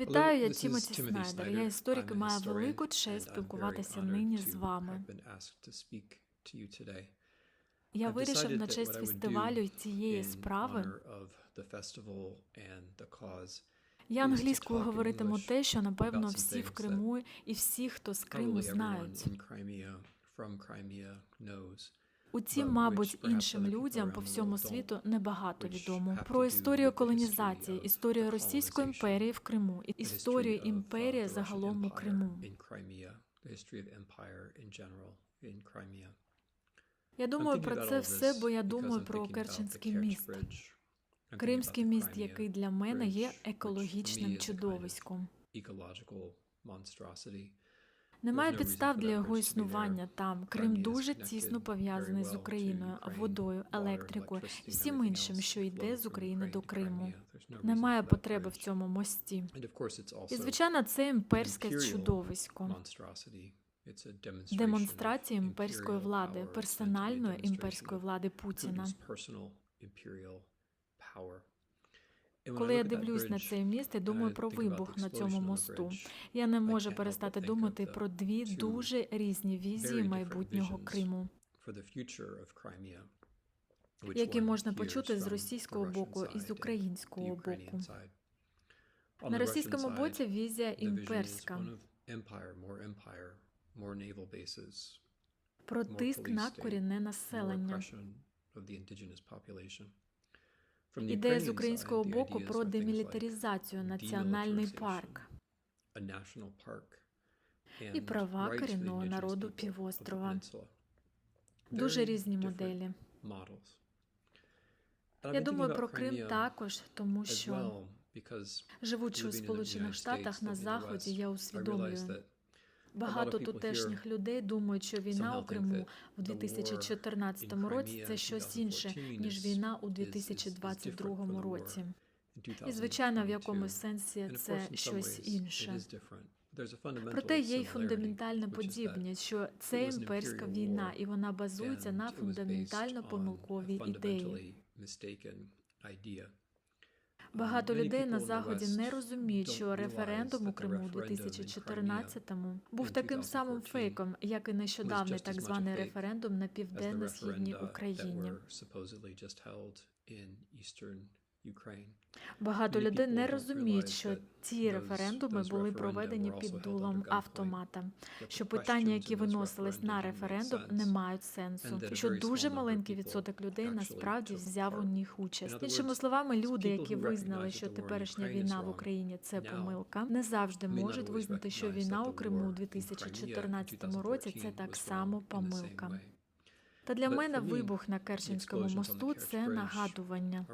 Вітаю, я Тімоті Снайдер. Я історик і маю велику честь спілкуватися нині з вами. Я вирішив на честь фестивалю і цієї справи. Я англійською говоритиму те, що напевно всі в Криму і всі, хто з Криму, знають. Утім, мабуть, іншим людям по всьому світу небагато відомо про історію колонізації, історію російської імперії в Криму історію uh, імперії загалом у Криму. Я думаю про це все, бо я думаю про Керченський міст. Кримський міст, який для мене є екологічним чудовиськом. Немає підстав для його існування там. Крим дуже тісно пов'язаний з Україною, водою, електрикою всім іншим, що йде з України до Криму. Немає потреби в цьому мості. І, звичайно, це імперське чудовисько. Демонстрація імперської влади, персональної імперської влади Путіна. Коли я дивлюсь на цей міст and думаю про вибух на цьому мосту, я не можу перестати думати про дві дуже різні візії майбутнього Криму. які можна почути з російського боку і з українського боку. На російському боці візія імперська про тиск на корінне населення. Ідея з українського боку про демілітаризацію, національний парк і права корінного народу півострова. Дуже різні моделі. Я думаю про Крим також, тому що живучи у Сполучених Штатах на Заході, я усвідомлюю. Багато тутешніх людей думають, що війна у Криму в the war 2014 році це щось інше, ніж війна у is- is- is different 2022 from the war році. І звичайно, в якомусь сенсі це щось інше. Проте є й фундаментальна that подібність, що це імперська війна, і вона базується на фундаментально помилковій ідеї. Багато людей на Заході не розуміють, що референдум у Криму у referendum in 2014-му був таким самим фейком, як і нещодавний так званий референдум на південно-східній Україні. Багато людей не розуміють, що ці референдуми були проведені під дулом автомата. Що питання, які виносились на референдум, не мають сенсу, і що дуже маленький відсоток людей насправді взяв у них участь. Іншими словами, люди, які визнали, що теперішня війна в Україні це помилка, не завжди можуть визнати, що війна у Криму у in Crimea in 2014 році це 2014 так само помилка. Та для мене вибух на Керченському мосту це нагадування.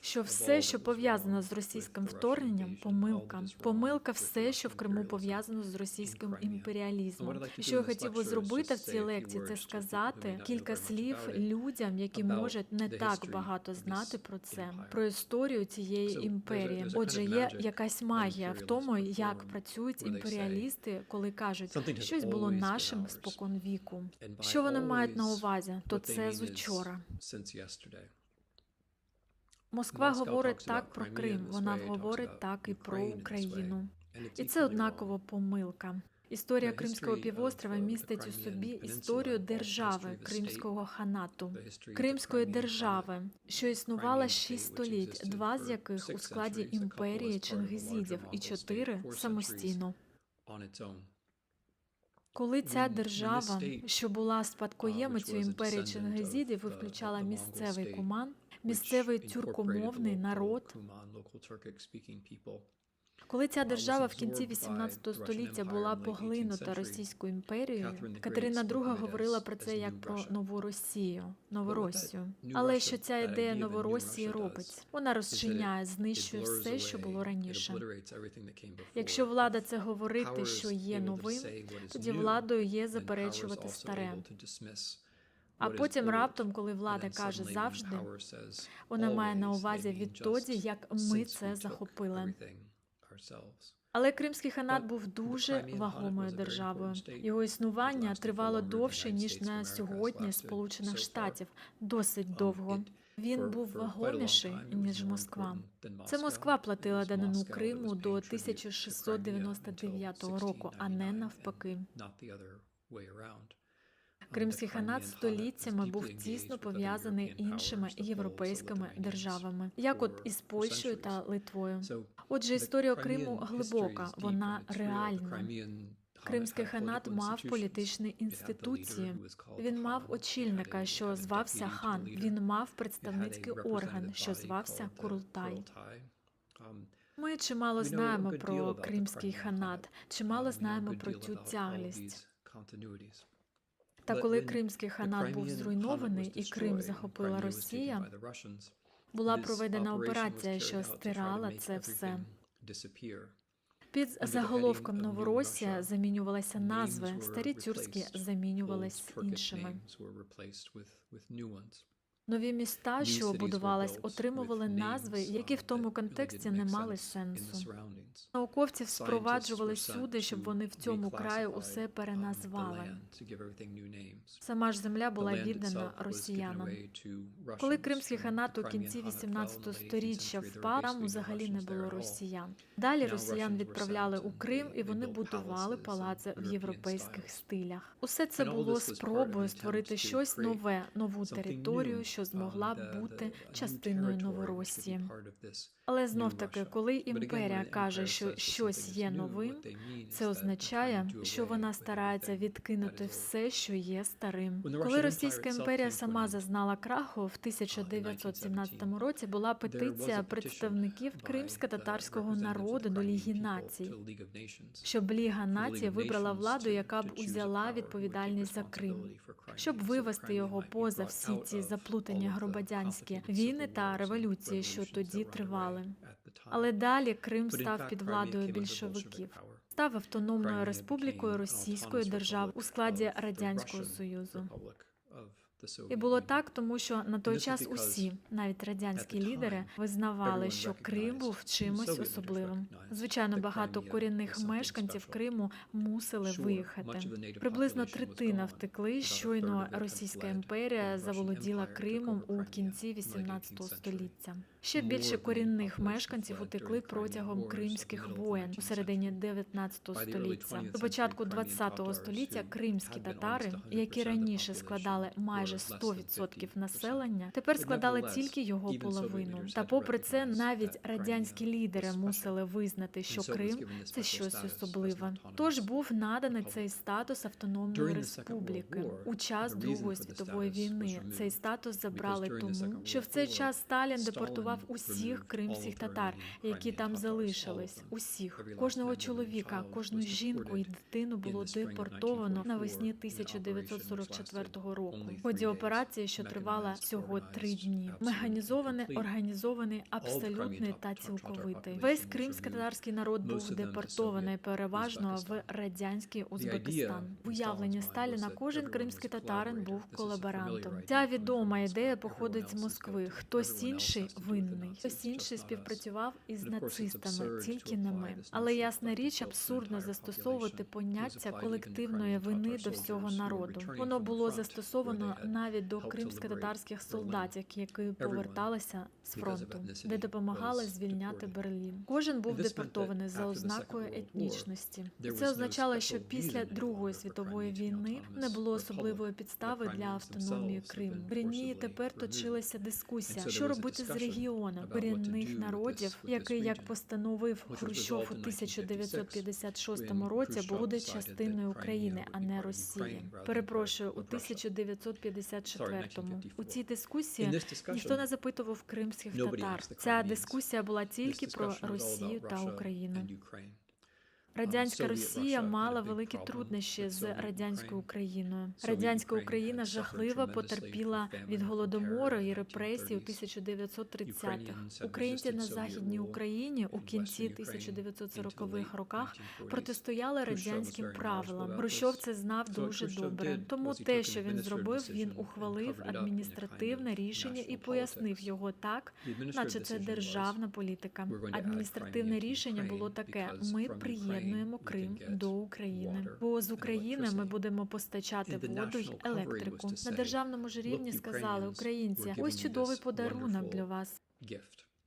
Що все, що пов'язано з російським вторгненням, помилка. Помилка все, що в Криму пов'язано з російським імперіалізмом. І що я хотів би зробити в цій лекції, це сказати кілька слів людям, які можуть не так багато знати про це, про історію цієї імперії. Отже, є якась магія в тому, як працюють імперіалісти, коли кажуть, "Something has щось було нашим ours." спокон віку. Що вони мають на увазі? То це з учора. Москва говорить так про Крим, вона говорить так і про. Україну. І це однаково помилка. Історія Кримського півострова uh, містить у собі історію держави, Кримського ханату, Кримської держави, що існувала шість століть, два з яких у складі імперії чингизідів і чотири самостійно. Коли ця держава, що була uh, a імперії чингизідів і включала місцевий куман, місцевий тюркомовний народ, Коли ця держава в кінці absorbed by 18 the Russian століття була поглинута 18th century, Російською імперією, Катерина II говорила про це як про нову Росію, Новоросію. Але що ця ідея Новоросії робить? Вона розчиняє, знищує все, що було раніше. Якщо влада це говорити, що є новим, тоді владою є заперечувати старе. А потім раптом, коли влада каже завжди, вона має на увазі відтоді, як ми це захопили. Але Кримський ханат був дуже вагомою державою. Його існування тривало довше ніж на сьогодні Сполучених. Штатів. Досить Um, довго. Він був вагоміший, ніж Москва. Це. Москва платила данину Криму до paying tribute to Crimea 1699 until року, а не 1699 навпаки. Кримський ханат століттями був тісно пов'язаний іншими європейськими державами, як от із Польщею та. Литвою. Отже, історія Криму глибока, вона реальна. Кримський ханат мав політичні інституції. Він мав очільника, що звався хан. Він мав представницький орган, що звався Курултай. Um, Ми чимало знаємо про Кримський ханат, чимало Um, знаємо про цю тяглість. Та коли Кримський ханат був зруйнований і Крим захопила Росія, була проведена операція, що стирала це все. Під заголовком Новоросія замінювалися назви, старі тюркські Turkic іншими. Нові міста, що будувались, отримували назви, які в um, тому контексті не мали сенсу. Науковців sent сюди, щоб вони в цьому краю усе um, переназвали. Сама ж земля була віддана росіянам. Коли Кримський ханат у кінці Khanate fell in 18 the late 18th сторіччя century, there were впав, там взагалі не було росіян. Далі росіян відправляли у Крим, і вони будували палаци в європейських стилях. Усе це було спробою створити щось нове, нову територію, що um, змогла бути частиною Новоросії. Але знов таки, коли імперія каже, що щось є новим, це означає, що вона старається відкинути все, що є старим. Коли Російська імперія сама зазнала краху в 1917 році, була петиція представників кримсько-татарського народу до Ліги націй, щоб Ліга націй вибрала владу, яка б узяла відповідальність за Крим, щоб вивести його поза всі ці заплутані громадянські війни та революції, що тоді тривали. Але далі Крим став під владою більшовиків, став автономною республікою Російської держави у складі Радянського Союзу. І було так, тому що на той час усі, навіть радянські лідери, визнавали, що Крим був чимось особливим. Звичайно, багато корінних мешканців Криму мусили виїхати. Приблизно третина втекли. Щойно Російська імперія заволоділа Кримом у кінці 18 століття. Ще більше корінних мешканців утекли протягом кримських воєн у середині 19 століття. До початку 20 століття кримські татари, які раніше складали майже 100% населення, тепер складали тільки його половину. Та попри це, навіть радянські лідери мусили визнати, що Крим це щось особливе. Тож був наданий цей статус автономної республіки у час Другої світової війни. Цей статус забрали тому, що в цей час Сталін депортував усіх кримських татар, які там залишились. Усіх кожного чоловіка, кожну жінку і дитину було депортовано навесні 1944 року. В операції, що тривала всього три дні. Механізований, організований, абсолютний та цілковитий. Весь кримсько-татарський народ був депортований переважно в радянський Узбекистан. В уявленні Сталіна кожен кримський татарин був колаборантом. Ця відома ідея походить з Москви. Хтось інший винний, хтось інший співпрацював із нацистами, тільки не ми. Але ясна річ, абсурдно застосовувати поняття колективної вини до всього народу. Воно було застосовано навіть до кримсько-татарських солдатів, які поверталися з фронту, де допомагали звільняти Берлін. Кожен був депортований за ознакою етнічності. Це означало, що після Другої світової війни не було особливої підстави для автономії Криму. В Рівні тепер точилася дискусія, що робити з регіоном корінних народів, який, як постановив Хрущов у 1956 році, буде частиною України, а не Росії. Перепрошую, у 1954-му. У цій дискусії ніхто не запитував кримських татар. Ця дискусія була тільки про Росію та Україну. Радянська Росія мала великі труднощі з радянською Україною. Радянська Україна жахливо потерпіла від голодомору і репресій у 1930-х. Українці на західній Україні у кінці 1940-х роках протистояли радянським правилам. Хрущов це знав дуже добре. Тому те, що він зробив, він ухвалив адміністративне рішення і пояснив його так, наче це державна політика. Адміністративне рішення було таке: ми приєднуємо приєднуємо Крим до України. Бо з України ми будемо постачати воду й електрику. На державному ж рівні сказали українці, ось чудовий подарунок для вас.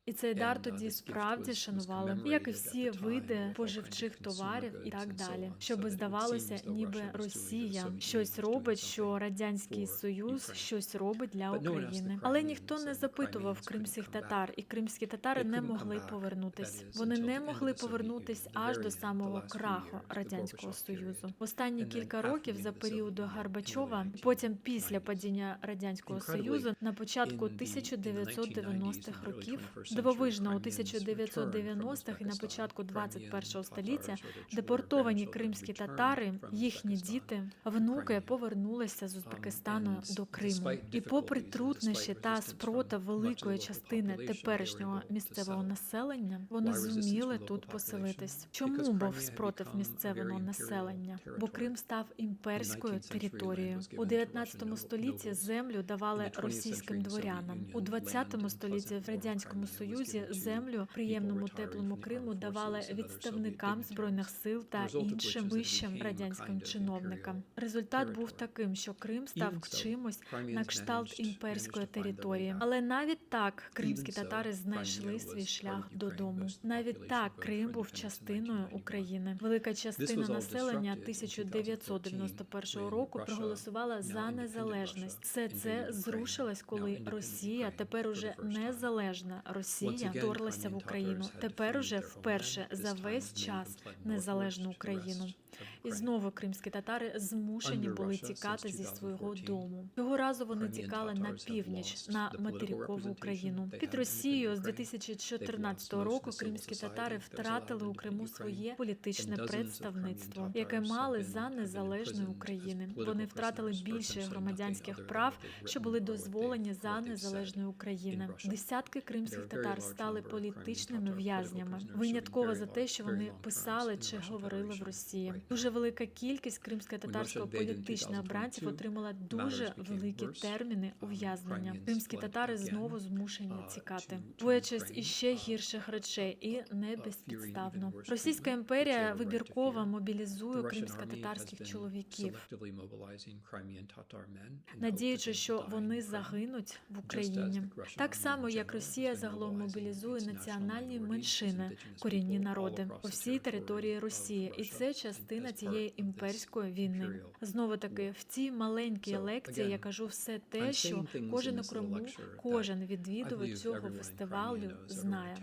І цей дар uh, тоді справді шанували, як і всі види consumer товарів і так далі, щоб здавалося, ніби Росія щось робить, що радянський союз щось робить для України. Але ніхто не запитував кримських татар, і кримські татари не могли повернутись. Вони не могли повернутись аж до самого краху радянського союзу. останні кілька років за періоду the потім після 1990s. падіння радянського союзу, на початку in the- in the 1990-х 1990s and early років, 21st century, дивовижно у Crimeans returned from 1990-х і на початку Crimean 21-го Tatars століття депортовані кримські татари, їхні діти, внуки повернулися з Узбекистану до Криму. І попри труднощі та спротив великої частини теперішнього місцевого населення, вони зуміли тут поселитись. Чому був спротив місцевого населення? Бо. Крим став імперською 19th century територією. У given to 19 Russian столітті землю давали In the 20th російським дворянам. У land 20 in столітті в радянському was Союзі землю приємному теплому Криму давали відставникам збройних сил та іншим вищим радянським чиновникам. Результат був таким, що Крим став чимось на кшталт імперської території. Але навіть так кримські татари знайшли свій шлях додому. Навіть так Крим був частиною України. Велика частина населення disrupted in 1991 2014 року проголосувала за незалежність. Все це зрушилось, коли Росія, тепер уже незалежна Росія, Again, вторглася в Україну. Тепер уже вперше за весь час незалежну Україну. І знову кримські татари змушені були тікати зі свого 2014, дому. Цього разу вони тікали на північ, на материкову Україну. Під Росією з Ukraine. 2014 They've lost року кримські татари втратили у Криму своє політичне представництво, яке мали за незалежної України. Вони втратили більше громадянських прав, що були дозволені за незалежної України. Десятки кримських татар стали політичними в'язнями, винятково за те, що вони писали чи говорили в Росії. Дуже велика кількість кримсько-татарського політичних обранців 2022, отримала дуже великі терміни ув'язнення. Кримські татари знову змушені uh, тікати, боячись іще uh, гірших речей і не uh, безпідставно. even worse Російська імперія вибірково мобілізує кримсько-татарських чоловіків, selectively mobilizing Crimean Tatar men in hope that надіючи, they will що вони загинуть в Україні. Так само, як Росія загалом мобілізує національні меншини, корінні народи по всій території Росії, і це as частина цієї імперської війни. Знову таки, в цій маленькій лекції я кажу все те, що кожен у Криму, кожен відвідувач цього фестивалю знає.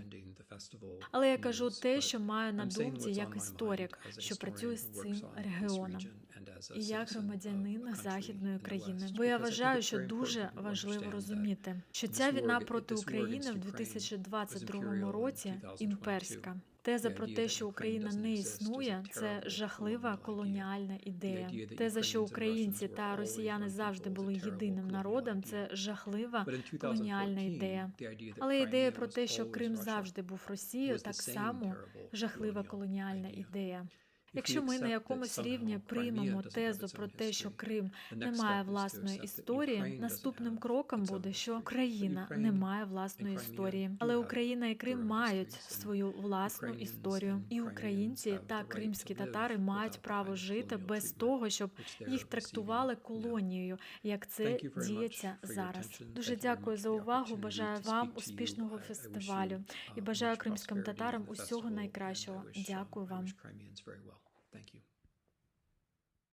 Але я кажу те, що маю на думці як історик, що працює з цим регіоном. І як citizen of громадянин a country західної країни, бо я вважаю, що дуже важливо розуміти, що ця війна проти України в Ukraine was 2022 imperial in році 2022. імперська. Теза про те, що Україна не існує, це жахлива колоніальна ідея. Теза, що українці та росіяни завжди були єдиним народом, це жахлива колоніальна 2014, ідея. Але ідея про те, що Крим завжди був Росією, так само жахлива колоніальна ідея. Якщо ми на якомусь рівні приймемо тезу про те, що Крим не має власної історії, наступним кроком буде, що history. країна Ukraine не має власної історії, але Україна і Крим мають свою власну історію, і українці та кримські татари мають право жити без того, щоб їх трактували колонією, як це діється зараз. Дуже дякую за увагу. Бажаю вам успішного фестивалю і uh, бажаю кримським татарам усього найкращого. um, Дякую вам. Thank you.